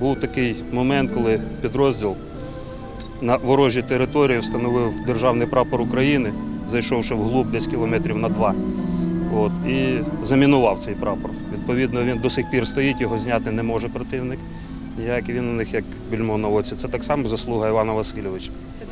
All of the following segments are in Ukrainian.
був такий момент, коли підрозділ на ворожій території встановив державний прапор України, зайшовши вглуб десь кілометрів на два. От, і замінував цей прапор. Відповідно, він до сих пір стоїть, його зняти не може противник. Як він у них як більмо на оці. Це так само заслуга Івана Васильовича.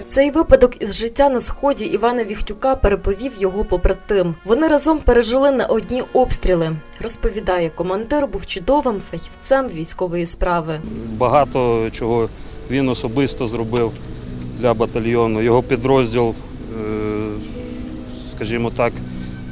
Цей випадок із життя на сході Івана Віхтюка переповів його побратим. Вони разом пережили не одні обстріли. Розповідає, командир був чудовим фахівцем військової справи. Багато чого він особисто зробив для батальйону. Його підрозділ, е, скажімо так,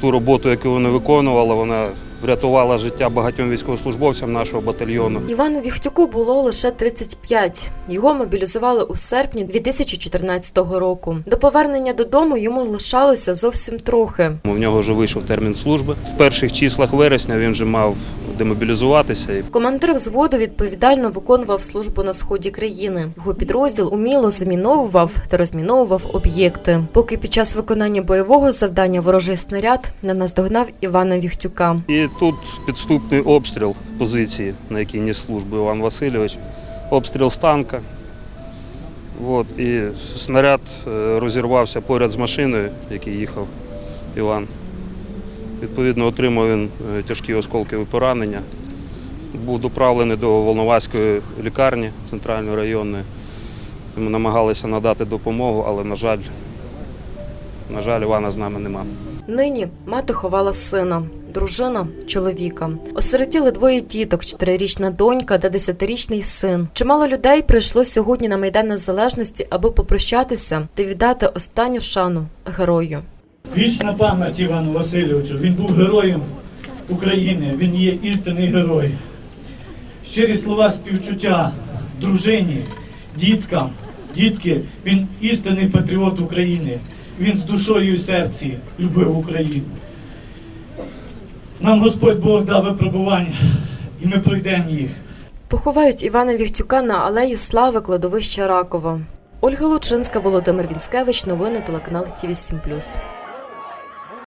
ту роботу, яку вони виконували, вона врятувала життя багатьом військовослужбовцям нашого батальйону. Івану Віхтюку було лише 35. Його мобілізували у серпні 2014 року. До повернення додому йому лишалося зовсім трохи. У нього вже вийшов термін служби. В перших числах вересня він вже мав демобілізуватися. Командир взводу відповідально виконував службу на сході країни. Його підрозділ уміло заміновував та розміновував об'єкти. Поки під час виконання бойового завдання ворожий снаряд не наздогнав Івана Віхтюка. І тут підступний обстріл позиції, на якій ніс службу Іван Васильович. Обстріл з танка. От, і снаряд е, розірвався поряд з машиною, в якій їхав Іван. Відповідно, отримав він е, тяжкі осколкові поранення. Був доправлений до Волноваської лікарні центральної районної. Йому намагалися надати допомогу, але, на жаль, на жаль, Івана з нами немає. Нині мати ховала сина, дружина чоловіка. Осиротіли двоє діток: чотирирічна донька та десятирічний син. Чимало людей прийшло сьогодні на майдан незалежності, аби попрощатися та віддати останню шану герою. Вічна пам'ять Івану Васильовичу. Він був героєм України, він є істинний герой. Щирі слова співчуття дружині, діткам, дітки, він істинний патріот України. Він з душою і серці любив Україну. Нам Господь Бог дав випробування, і ми пройдемо їх. Поховають Івана Віхтюка на алеї Слави кладовища Ракова. Ольга Лучинська, Володимир Вінськевич. Новини телеканал ТІВІ 7+.